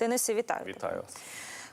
Денисе, вітаю. Вітаю.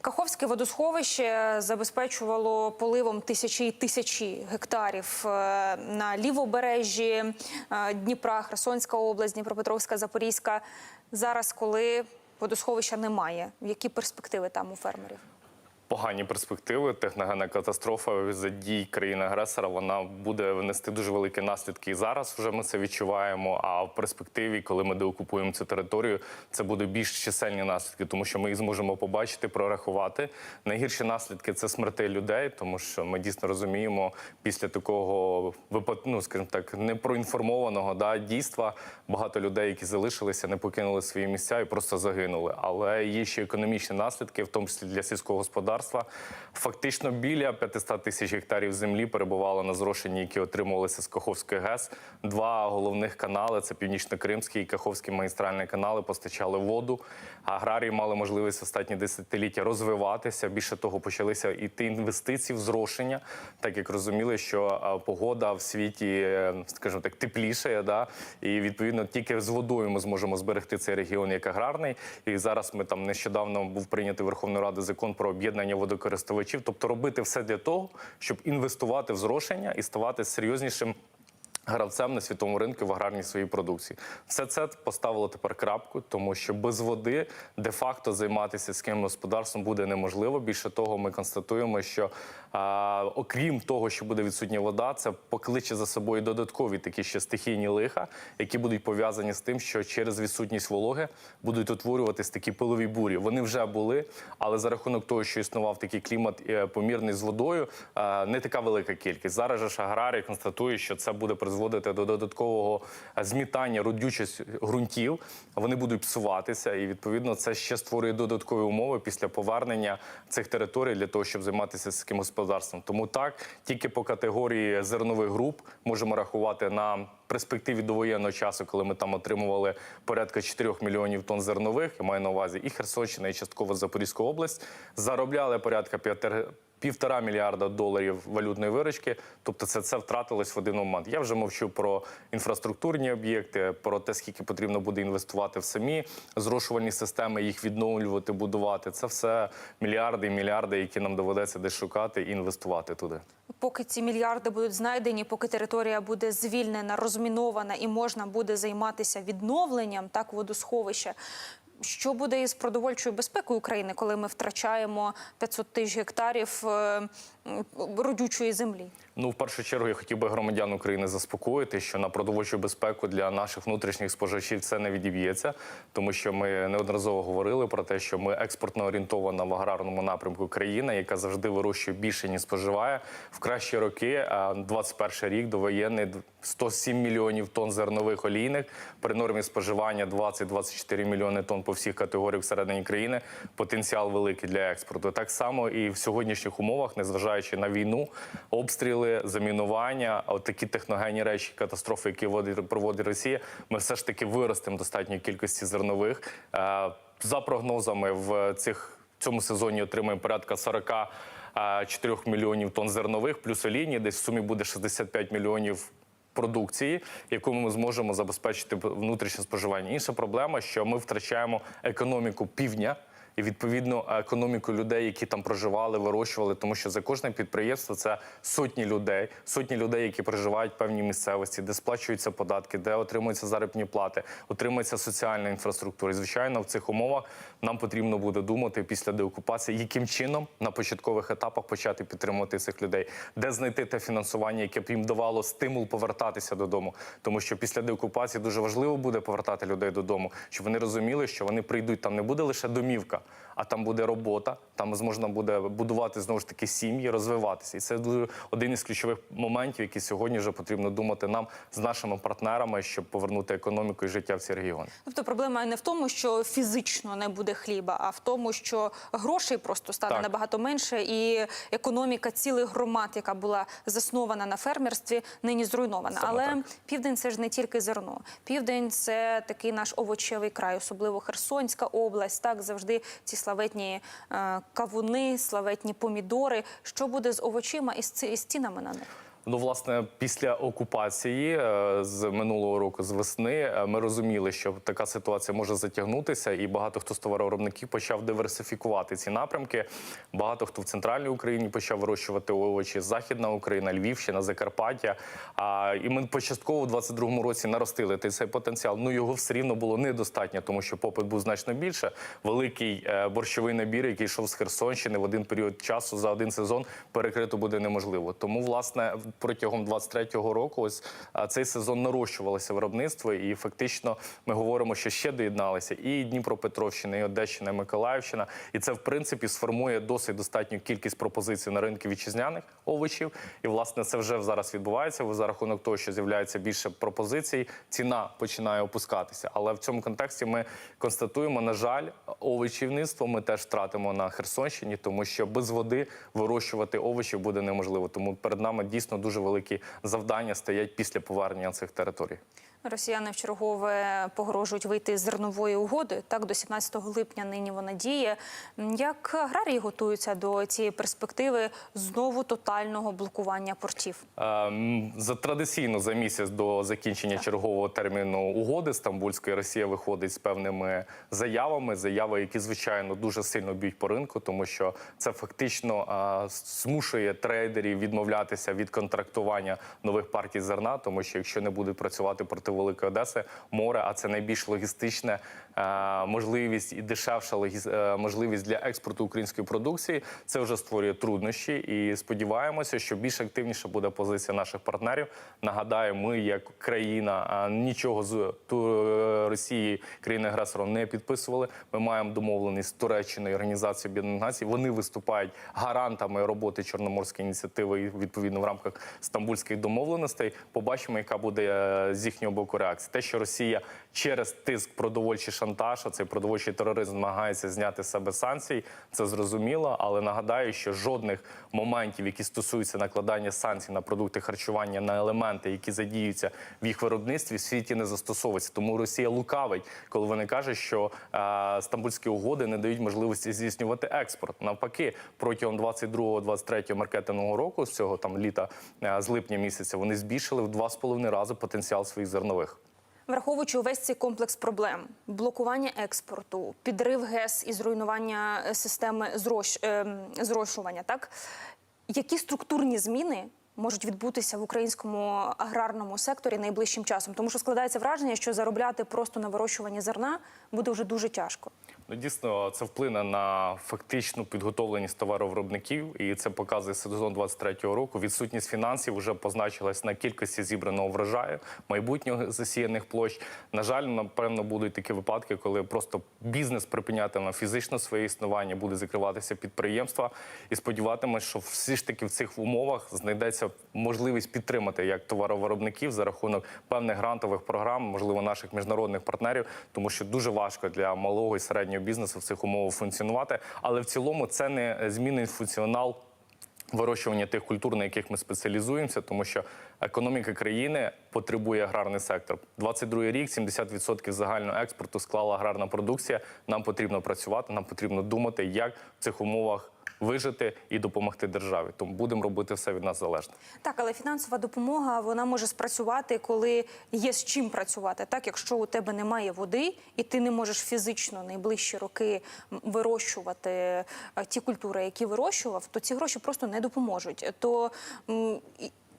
Каховське водосховище забезпечувало поливом тисячі і тисячі гектарів е, на лівобережжі е, Дніпра, Херсонська область, Дніпропетровська, Запорізька. Зараз, коли водосховища немає, які перспективи там у фермерів? Погані перспективи. Техногенна катастрофа за дій країни-агресора вона буде внести дуже великі наслідки. І зараз вже ми це відчуваємо. А в перспективі, коли ми деокупуємо цю територію, це будуть більш чисельні наслідки, тому що ми їх зможемо побачити, прорахувати. Найгірші наслідки це смерти людей, тому що ми дійсно розуміємо, після такого ну, скажімо так, непроінформованого да, дійства багато людей, які залишилися, не покинули свої місця і просто загинули. Але є ще економічні наслідки, в тому числі для сільського господарства. Фактично біля 500 тисяч гектарів землі перебувало на зрошенні, які отримувалися з Каховської ГЕС. Два головних канали це Північно-Кримський і Каховський магістральні канали постачали воду. Аграрії мали можливість останні десятиліття розвиватися. Більше того, почалися йти інвестиції в зрошення, так як розуміли, що погода в світі, е, скажімо так, теплішає. Да? І відповідно тільки з водою ми зможемо зберегти цей регіон як аграрний. І зараз ми там нещодавно був прийнятий Верховною Радою закон про об'єднання водокористувачів, тобто робити все для того, щоб інвестувати в зрошення і ставати серйознішим. Гравцем на світовому ринку в аграрній своїй продукції, все це поставило тепер крапку, тому що без води де-факто займатися сільським господарством буде неможливо. Більше того, ми констатуємо, що а, окрім того, що буде відсутня вода, це покличе за собою додаткові такі ще стихійні лиха, які будуть пов'язані з тим, що через відсутність вологи будуть утворюватись такі пилові бурі. Вони вже були, але за рахунок того, що існував такий клімат е, помірний з водою, е, не така велика кількість. Зараз же аграрії констатують, що це буде призводити до додаткового змітання родючих ґрунтів. Вони будуть псуватися, і відповідно це ще створює додаткові умови після повернення цих територій для того, щоб займатися сільським господарством. Тому так тільки по категорії зернових груп можемо рахувати на перспективі до воєнного часу, коли ми там отримували порядка 4 мільйонів тонн зернових, я маю на увазі і Херсонщина, і частково Запорізька область, заробляли порядка 5 Півтора мільярда доларів валютної виручки, тобто це це втратилось в один момент. Я вже мовчу про інфраструктурні об'єкти, про те, скільки потрібно буде інвестувати в самі зрошувальні системи, їх відновлювати, будувати. Це все мільярди і мільярди, які нам доведеться десь шукати і інвестувати туди. Поки ці мільярди будуть знайдені, поки територія буде звільнена, розмінована і можна буде займатися відновленням так водосховища. Що буде із продовольчою безпекою України, коли ми втрачаємо 500 тисяч гектарів е, родючої землі? Ну, в першу чергу, я хотів би громадян України заспокоїти, що на продовольчу безпеку для наших внутрішніх споживачів це не відіб'ється, тому що ми неодноразово говорили про те, що ми експортно орієнтована в аграрному напрямку країна, яка завжди вирощує більше ніж споживає. В кращі роки, а 21 рік довоєнний 107 мільйонів тонн зернових олійних при нормі споживання 20-24 мільйони тонн по всіх категоріях всередині країни. Потенціал великий для експорту. Так само і в сьогоднішніх умовах, незважаючи на війну, обстріли, замінування, от такі техногенні речі, катастрофи, які водить- проводить Росія, ми все ж таки виростемо достатньої кількості зернових. Е, За прогнозами, в цих цьому сезоні отримаємо порядка 40 е, 4 мільйонів тонн зернових, плюс олійні, десь в сумі буде 65 мільйонів продукції, яку ми зможемо забезпечити внутрішнє споживання. Інша проблема, що ми втрачаємо економіку півдня. І відповідно економіку людей, які там проживали, вирощували, тому що за кожне підприємство це сотні людей, сотні людей, які проживають в певній місцевості, де сплачуються податки, де отримуються заробітні плати, отримується соціальна інфраструктура. І звичайно, в цих умовах нам потрібно буде думати після деокупації, яким чином на початкових етапах почати підтримувати цих людей, де знайти те фінансування, яке б їм давало стимул повертатися додому. Тому що після деокупації дуже важливо буде повертати людей додому, щоб вони розуміли, що вони прийдуть. Там не буде лише домівка, а там буде робота. Там зможна буде будувати знову ж таки сім'ї, розвиватися. І це дуже один із ключових моментів, які сьогодні вже потрібно думати нам з нашими партнерами, щоб повернути економіку і життя в ці регіони. Тобто проблема не в тому, що фізично не буде хліба, а в тому, що грошей просто стане Так. набагато менше, і економіка цілих громад, яка була заснована на фермерстві, нині зруйнована. Саме Але так. південь це ж не тільки зерно. Південь це такий наш овочевий край, особливо Херсонська область. Так завжди ці славетні е, кавуни, славетні помідори. Що буде з овочима і з цінами на них? Ну, власне, після окупації е, з минулого року, з весни, е, ми розуміли, що така ситуація може затягнутися, і багато хто з товаровиробників почав диверсифікувати ці напрямки. Багато хто в центральній Україні почав вирощувати овочі, Західна Україна, Львівщина, Закарпаття. А і ми початково у 22-му році наростили цей потенціал. Ну його все рівно було недостатньо, тому що попит був значно більше. Великий е, борщовий набір, який йшов з Херсонщини в один період часу за один сезон, перекрито буде неможливо. Тому, власне, протягом 23-го року, ось цей сезон нарощувалося виробництво, і фактично ми говоримо, що ще доєдналися і Дніпропетровщина, і Одещина, і Миколаївщина. І це в принципі сформує досить достатню кількість пропозицій на ринку вітчизняних овочів. І власне це вже зараз відбувається. За рахунок того, що з'являється більше пропозицій, ціна починає опускатися. Але в цьому контексті ми констатуємо, на жаль, овочівництво ми теж втратимо на Херсонщині, тому що без води вирощувати овочі буде неможливо. Тому перед нами дійсно дуже великі завдання стоять після повернення цих територій. Росіяни в чергове погрожують вийти з зернової угоди. Так, до 17 липня нині вона діє. Як аграрії готуються до цієї перспективи знову тотального блокування портів? За традиційно за місяць до закінчення чергового терміну угоди Стамбульської Росія виходить з певними заявами. Заяви, які звичайно дуже сильно б'ють по ринку, тому що це фактично а, змушує трейдерів відмовлятися від контрактування нових партій зерна, тому що якщо не будуть працювати проти Великої Одеси, море, а це найбільш логістична е, можливість і дешевша е, можливість для експорту української продукції. Це вже створює труднощі, і сподіваємося, що більш активніша буде позиція наших партнерів. Нагадаю, ми як країна нічого з ту е, Росії країни агресором не підписували. Ми маємо домовленість з Туреччиною Організацією Об'єднаних Націй. Вони виступають гарантами роботи Чорноморської ініціативи і відповідно в рамках стамбульських домовленостей. Побачимо, яка буде е, з їхнього боку реакція. Те, що Росія через тиск продовольчий шантаж, а цей продовольчий тероризм намагається зняти з себе санкцій. Це зрозуміло, але нагадаю, що жодних моментів, які стосуються накладання санкцій на продукти харчування, на елементи, які задіються в їх виробництві, в світі не застосовується. Тому Росія лукавить, коли вони кажуть, що е, стамбульські угоди не дають можливості здійснювати експорт. Навпаки, протягом 22-23 маркетингового року, з цього там літа е, з липня місяця, вони збільшили в два з половиною рази потенціал своїх зернових. Враховуючи увесь цей комплекс проблем: блокування експорту, підрив ГЕС і зруйнування е, системи зрощ, ем, зрошування, так які структурні зміни можуть відбутися в українському аграрному секторі найближчим часом? Тому що складається враження, що заробляти просто на вирощуванні зерна буде вже дуже тяжко. Ну, дійсно, це вплине на фактичну підготовленість товаровиробників, і це показує сезон 23-го року. Відсутність фінансів вже позначилась на кількості зібраного врожаю, майбутнього засіяних площ. На жаль, напевно, будуть такі випадки, коли просто бізнес припинятиме фізично своє існування, буде закриватися підприємства. І сподіватимось, що всі ж таки в цих умовах знайдеться можливість підтримати як товаровиробників за рахунок певних грантових програм, можливо, наших міжнародних партнерів, тому що дуже важко для малого і середнього бізнесу в цих умовах функціонувати. Але в цілому це не змінить функціонал. Вирощування тих культур, на яких ми спеціалізуємося, тому що економіка країни потребує аграрний сектор. 22 рік 70% загального експорту склала аграрна продукція. Нам потрібно працювати, нам потрібно думати, як в цих умовах вижити і допомогти державі. Тому будемо робити все від нас залежне. Так, але фінансова допомога вона може спрацювати, коли є з чим працювати. Так, якщо у тебе немає води, і ти не можеш фізично найближчі роки вирощувати е, ті культури, які вирощував, то ці гроші просто не допоможуть. То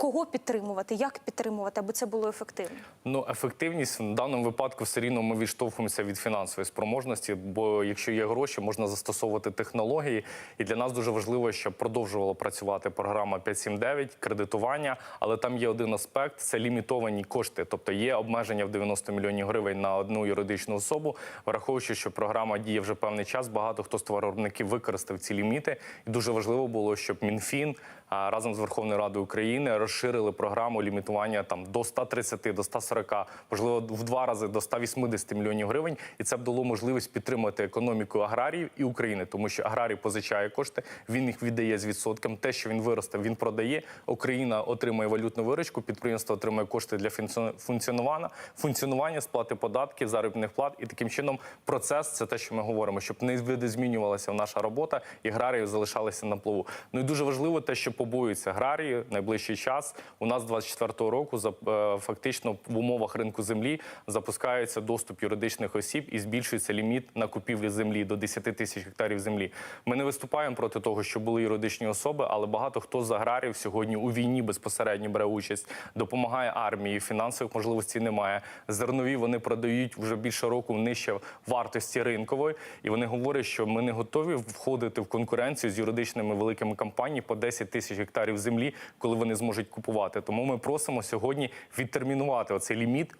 кого підтримувати, як підтримувати, аби це було ефективно? Ну, ефективність в даному випадку все рівно ми відштовхуємося від фінансової спроможності, бо якщо є гроші, можна застосовувати технології. І для нас дуже важливо, щоб продовжувала працювати програма 579, кредитування. Але там є один аспект: це лімітовані кошти. Тобто є обмеження в 90 мільйонів гривень на одну юридичну особу, враховуючи, що програма діє вже певний час. Багато хто з товаровиробників використав ці ліміти. І дуже важливо було, щоб МінФін разом з Верховною Радою України розширили програму лімітування там до 130, до 140, можливо, в два рази до 180 мільйонів гривень. І це б дало можливість підтримати економіку аграріїв і України, тому що аграрій позичає кошти, він їх віддає з відсотком. Те, що він виростив, він продає. Україна отримує валютну виручку, підприємство отримує кошти для функціон- функціонування, функціонування, сплати податків, заробітних плат. І таким чином процес це те, що ми говоримо, щоб не видозмінювалася наша робота і аграрії залишалися на плаву. Ну і дуже важливо те, що побоюються аграрії найближчий час. Газ. У нас 24-го року е, фактично в умовах ринку землі запускається доступ юридичних осіб і збільшується ліміт на купівлю землі до 10 тисяч гектарів землі. Ми не виступаємо проти того, що були юридичні особи, але багато хто з аграріїв сьогодні у війні безпосередньо бере участь, допомагає армії. Фінансових можливостей немає. Зернові вони продають вже більше року нижче вартості ринкової, і вони говорять, що ми не готові входити в конкуренцію з юридичними великими компаніями по 10 тисяч гектарів землі, коли вони зможуть купувати. Тому ми просимо сьогодні відтермінувати оцей ліміт.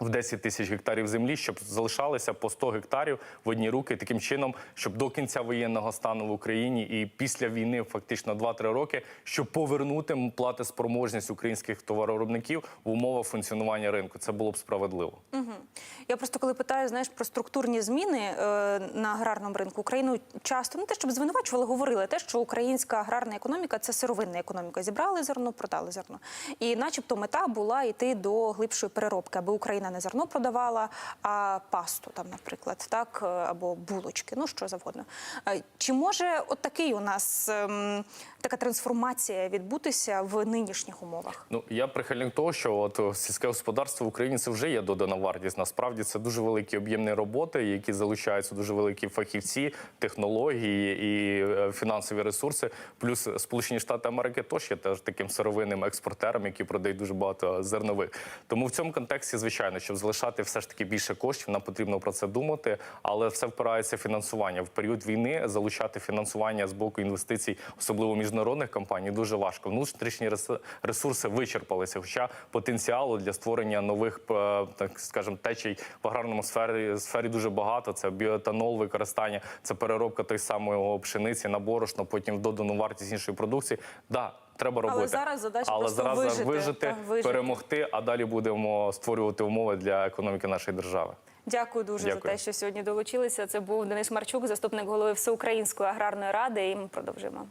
В 10 тисяч гектарів землі, щоб залишалися по 100 гектарів в одні руки, таким чином, щоб до кінця воєнного стану в Україні і після війни, фактично 2-3 роки, щоб повернути платоспроможність українських товаровиробників в умовах функціонування ринку. Це було б справедливо. Я просто коли питаю, знаєш, про структурні зміни е, на аграрному ринку Україну часто не те, щоб звинувачували, говорили те, що українська аграрна економіка це сировинна економіка. Зібрали зерно, продали зерно. І, начебто, мета була йти до глибшої переробки, аби Україна не зерно продавала, а пасту там, наприклад, так е, або булочки, ну що завгодно. Е, Чи може от такий у нас ем, така трансформація відбутися в нинішніх умовах? Ну я прихильник того, що от сільське господарство в Україні це вже є додана вартість. Насправді це дуже великі об'ємні роботи, які залучаються дуже великі фахівці, технології і е, фінансові ресурси. Плюс Сполучені Штати Америки теж є теж таким сировинним експортером, які продають дуже багато зернових. Тому в цьому контексті, звичайно, щоб залишати все ж таки більше коштів, нам потрібно про це думати, але все впирається в фінансування. В період війни залучати фінансування з боку інвестицій, особливо міжнародних компаній, дуже важко. Внутрішні рес- ресурси вичерпалися, хоча потенціалу для створення нових, е, так скажемо, течій в аграрному сфері сфері дуже багато. Це біоетанол, використання, це переробка той самої пшениці на борошно, потім в додану вартість іншої продукції. Да, треба Але робити. зараз задача Але просто зараз вижити, вижити, так, вижити. перемогти, а далі будемо створювати умови для економіки нашої держави. Дякую дуже за те, що сьогодні долучилися. Це був Денис Марчук, заступник голови Всеукраїнської аграрної ради. І ми продовжимо.